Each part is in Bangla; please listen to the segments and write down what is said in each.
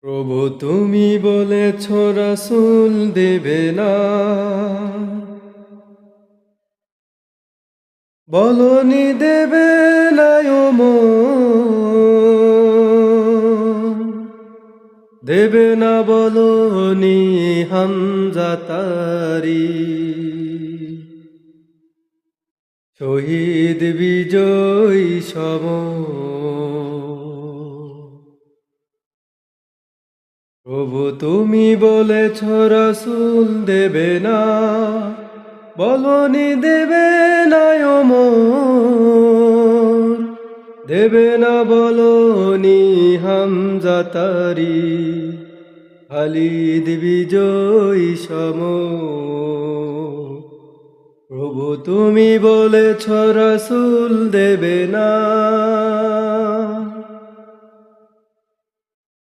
প্রভু, তুমি বলেছ, রাসুল দেবে না। বলনি দেবে না দেবে না বলনি হামজা তারি। শহীদ বিজয়ী সম প্রভু তুমি বলেছ, রাসুল দেবে না। বলনি, দেবে না দেবে না বলনি, হামজা তারি। খালিদ বিজয়ী সম প্রভু তুমি বলেছ, রাসুল দেবে না।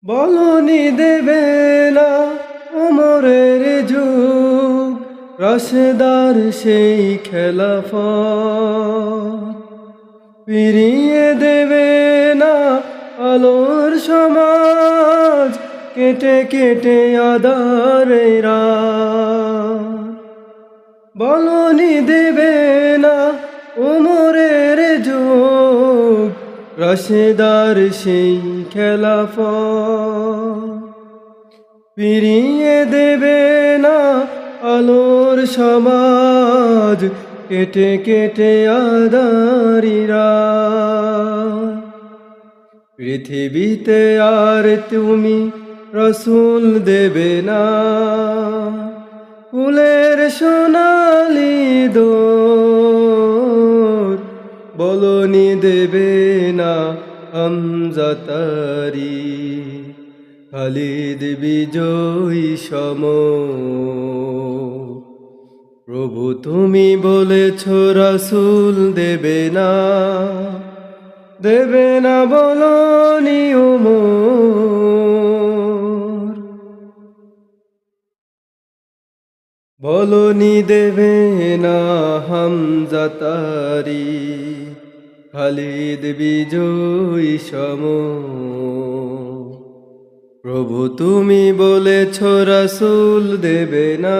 বলনি দেবে না উমরের যুগ, রসদার সেই খেলাফ ফিরিয়ে দেবে না আলোর সমাজ, কেটে কেটে আদারেরা বলনি দেবে রসেদার সেই খেলাফ ফিরিয়ে দেবে না আলোর সমাজ, কেটে কেটে আদারিরা। পৃথিবীতে আর তুমি রসুল দেবে না। ফুলের সোনালি দোর বলনি দেবে না আমজাতারি। খালিদ বিজয়ী সম। প্রভু তুমি বলেছ, রাসুল দেবে না। দেবে না বলনি উমর। বলনি দেবে না হাম হামজাতারি খালিদ বিজয়ী সম। প্রভু তুমি বলেছ রাসুল দেবে না।